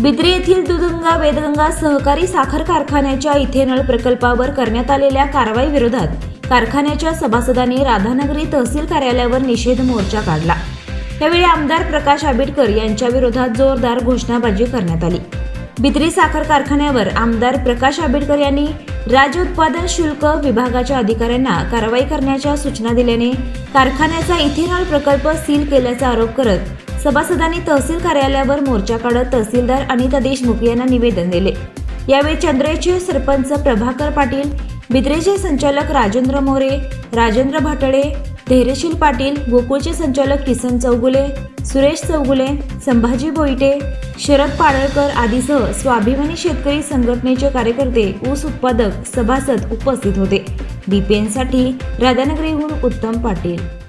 बिद्री येथील दुधगंगा वेदगंगा सहकारी साखर कारखान्याच्या इथेनॉल प्रकल्पावर करण्यात आलेल्या कारवाई विरोधात कारखान्याच्या सभासदांनी राधानगरी तहसील कार्यालयावर निषेध मोर्चा काढला. यावेळी आमदार प्रकाश आंबेडकर यांच्या विरोधात जोरदार घोषणाबाजी करण्यात आली. बिद्री साखर कारखान्यावर आमदार प्रकाश आंबेडकर यांनी राज्य उत्पादन शुल्क विभागाच्या अधिकाऱ्यांना कारवाई करण्याच्या सूचना दिल्याने कारखान्याचा इथेनॉल प्रकल्प सील केल्याचा आरोप करत सभासदांनी तहसील कार्यालयावर मोर्चा काढत तहसीलदार अनिता देशमुख यांना निवेदन दिले. यावेळी चंद्रेचे सरपंच प्रभाकर पाटील बिद्रेचे संचालक राजेंद्र मोरे राजेंद्र भाटळे धैर्यशील पाटील गोकुळचे संचालक किसन चौगुले सुरेश चौगुले संभाजी बोईटे शरद पाडळकर आदीसह स्वाभिमानी शेतकरी संघटनेचे कार्यकर्ते ऊस उत्पादक सभासद उपस्थित होते. बीपीएनसाठी राधानगरीहून उत्तम पाटील.